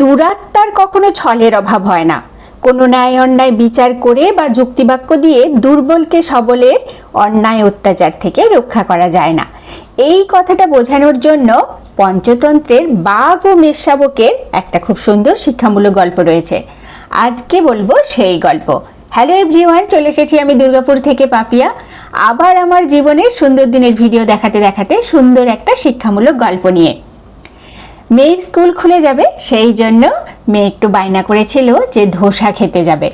দুরাত্মার কখনো ছলের অভাব হয় না। কোনো ন্যায় অন্যায় বিচার করে বা যুক্তিবাক্য দিয়ে দুর্বলকে সবলের অন্যায় অত্যাচার থেকে রক্ষা করা যায় না। এই কথাটা বোঝানোর জন্য পঞ্চতন্ত্রের বাঘ ও মেষশাবকের একটা খুব সুন্দর শিক্ষামূলক গল্প রয়েছে। আজকে বলব সেই গল্প। হ্যালো এভরিওয়ান চলে এসেছি আমি দুর্গাপুর থেকে পাপিয়া। আবার আমার জীবনের সুন্দর দিনের ভিডিও দেখাতে দেখাতে সুন্দর একটা শিক্ষামূলক গল্প নিয়ে। মেয়ের স্কুল খুলে যাবে, সেই জন্য মেয়ে একটু বায়না করেছিল যে ধোসা খেতে যাবে।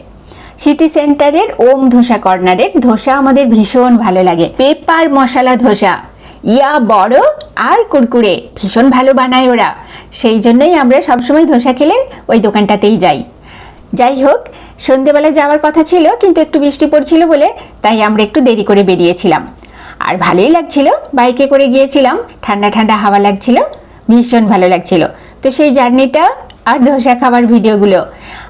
সিটি সেন্টারের ওম ধোসা কর্নারের ধোসা আমাদের ভীষণ ভালো লাগে। পেপার মশলা ধোসা। ইয়া বড় আর কুরকুরে, ভীষণ ভালো বানায় ওরা। সেই জন্যই আমরা সবসময় ধোসা খেলে ওই দোকানটাতেই যাই। যাই হোক, সন্ধেবেলা যাওয়ার কথা ছিল, কিন্তু একটু বৃষ্টি পড়ছিল বলে তাই আমরা একটু দেরি করে বেরিয়েছিলাম। আর ভালোই লাগছিল, বাইকে করে গিয়েছিলাম, ঠান্ডা ঠান্ডা হাওয়া লাগছিল। ভীষণ ভালো লাগছিল। তো সেই জার্নিটা আর ধোসা খাবার ভিডিওগুলো।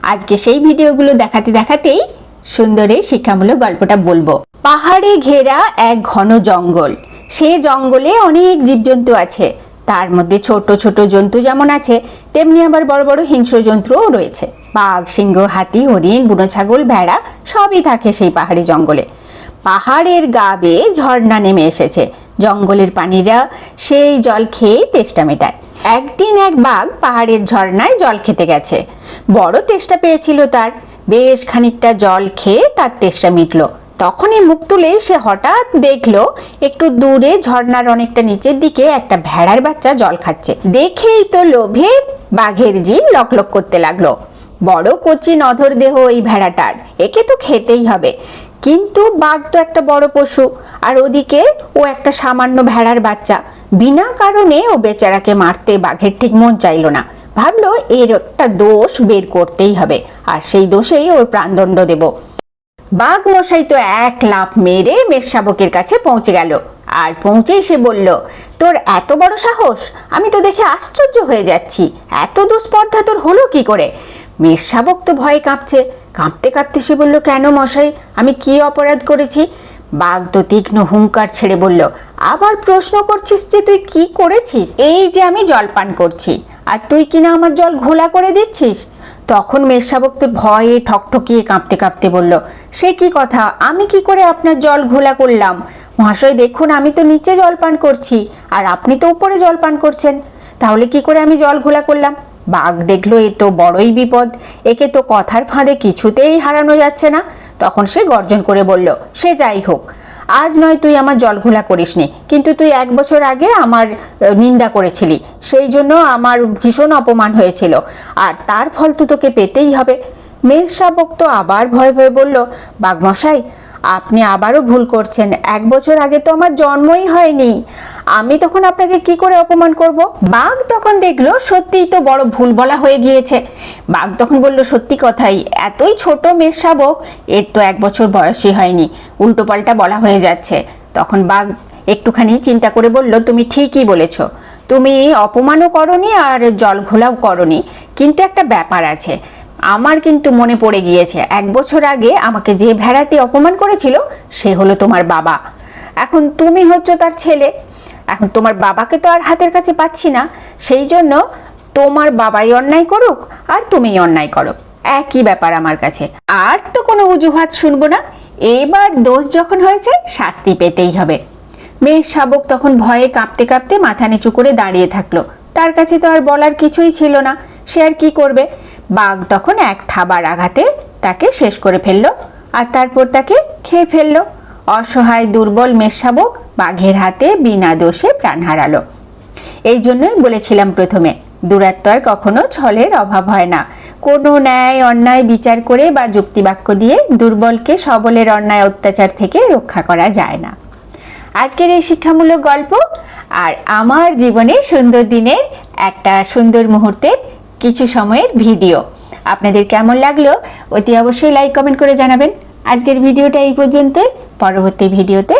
আজকে সেই ভিডিওগুলো দেখাতে দেখাতেই সুন্দর এই শিক্ষামূলক গল্পটা বলব। পাহাড়ে ঘেরা এক ঘন জঙ্গল। সে জঙ্গলে অনেক জীবজন্তু আছে। তার মধ্যে ছোট ছোট জন্তু যেমন আছে, তেমনি আবার বড় বড় হিংস্র জন্তুও রয়েছে। বাঘ, সিংহ, হাতি, হরিণ, বুনো ছাগল, ভেড়া সবই থাকে সেই পাহাড়ি জঙ্গলে। পাহাড়ের গা বেয়ে ঝর্ণা নেমে এসেছে। জঙ্গলের পানিরা সেই জল খেয়ে তেষ্টা মেটায়। একদিন এক বাঘ পাহাড়ের ঝর্ণায় জল খেতে গেছে। বড় তেষ্টা পেয়েছিল তার। বেশ খানিকটা জল খেয়ে তার তেষ্টা মিটল। তখনই মুখ তুলে সে হঠাৎ দেখল, একটু দূরে ঝর্ণার অনেকটা নিচের দিকে একটা ভেড়ার বাচ্চা জল খাচ্ছে। দেখেই তো লোভে বাঘের জিভ লকলক করতে লাগল। বড় কচি নধর দেহ এই ভেড়াটার। একে তো খেতেই হবে। কিন্তু বাঘ তো একটা বড় পশু, আর ওদিকে ও একটা সামান্য ভেড়ার বাচ্চা। বিনা কারণে ও বেচারাকে মারতে বাঘের ঠিক মন চাইলো না। ভাবলো এর একটা দোষ বের করতেই হবে, আর সেই দোষেই ওর প্রাণদণ্ড দেব। বাঘ মশাই তো এক লাফ মেরে মেষশাবকের কাছে পৌঁছে গেল, আর পৌঁছেই সে বলল, তোর এত বড় সাহস? আমি তো দেখে আশ্চর্য হয়ে যাচ্ছি। এত দুস্পর্ধা তোর হলো কি করে? মেষশাবক তো ভয়ে কাঁপছে কাঁপতে কাঁপতে সে বলল, কেন মশাই? আমি কি অপরাধ করেছি? বাঘ তো তীক্ষ্ণ হুঙ্কার ছেড়ে বলল, আবার প্রশ্ন করছিস যে তুই কি করেছিস? এই যে আমি জল পান করছি। আর তুই কিনা আমার জল ঘোলা করে দিচ্ছিস? তখন মেষশাবক তো ভয়ে ঠকঠকিয়ে কাঁপতে কাঁপতে বলল, সে কি কথা? আমি কি করে আপনার জল ঘোলা করলাম? মহাশয়, দেখুন, আমি তো নিচে জল পান করছি, আর আপনি তো উপরে জল পান করছেন। তাহলে কি করে আমি জল ঘোলা করলাম? বাঘ দেখল, এ তো বড়ই বিপদ। একে তো কথার ফাঁদে কিছুতেই হারানো যাচ্ছে না। তখন সে গর্জন করে বলল, সে যাই হোক, আজ নয় তুই আমার জল ঘোলা করিসনি, কিন্তু তুই এক বছর আগে আমার নিন্দা করেছিলি। সেই জন্য আমার ভীষণ অপমান হয়েছিল, আর তার ফল তো তোকে পেতেই হবে। মেঘ শাবক তো আবার ভয়ে ভয়ে বলল, বাঘমশাই, আপনি আবারও ভুল করছেন। এক বছর আগে তো আমার জন্মই হয়নি। আমি তখন আপনাকে কি করে অপমান করব? বাঘ তখন দেখল সত্যিই তো বড় ভুল বলা হয়ে গিয়েছে। বাঘ তখন বলল, সত্যি কথাই, এতই ছোট মেষ শাবক, এর তো এক বছর বয়সই হয়নি। উল্টোপাল্টা বলা হয়ে যাচ্ছে। তখন বাঘ একটুখানি চিন্তা করে বলল, তুমি ঠিকই বলেছ। তুমি অপমানও করনি আর জল ঘোলাও করনি। কিন্তু একটা ব্যাপার আছে। আমার কিন্তু মনে পড়ে গিয়েছে, এক বছর আগে আমাকে যে ভেড়াটি অপমান করেছিল, সে হলো তোমার বাবা। এখন তুমি হচ্ছ তার ছেলে। এখন তোমার বাবাকে তো আর হাতের কাছে পাচ্ছি না। সেই জন্য তোমার বাবাই অন্যায় করুক আর তুমি অন্যায় করো। একই ব্যাপার আমার কাছে। আর তো কোনো অজুহাত শুনব না। এবার দোষ যখন হয়েছে, শাস্তি পেতেই হবে। মেয়ের শাবক তখন ভয়ে কাঁপতে কাঁপতে মাথা নিচু করে দাঁড়িয়ে থাকল। তার কাছে তো আর বলার কিছুই ছিল না। সে আর কি করবে? বাঘ তখন এক থাবার আঘাতে তাকে শেষ করে ফেলল। আর তারপর তাকে খেয়ে ফেলল। অসহায়, দুর্বল মেষশাবক বাঘের হাতে বিনা দোষে প্রাণ হারালো। এই জন্যই বলেছিলাম প্রথমে দূরাত্মার কখনো ছলের অভাব হয় না। কোনো ন্যায়, অন্যায় বিচার করে বা যুক্তিবাক্য দিয়ে দুর্বলকে সবলের অন্যায় অত্যাচার থেকে রক্ষা করা যায় না। আজকের এই শিক্ষামূলক গল্প আর আমার জীবনের সুন্দর দিনের একটা সুন্দর মুহূর্তের কিছু সময়ের ভিডিও। আপনাদের কেমন লাগল? অতি অবশ্যই লাইক কমেন্ট করে জানাবেন। আজকের ভিডিওটা এই পর্যন্ত। পরবর্তী ভিডিওতে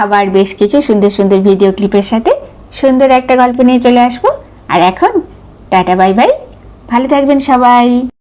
আবার বেশ কিছু সুন্দর সুন্দর ভিডিও ক্লিপের সাথে সুন্দর একটা গল্প নিয়ে চলে আসব। আর এখন, টাটা বাই বাই ভালো থাকবেন সবাই।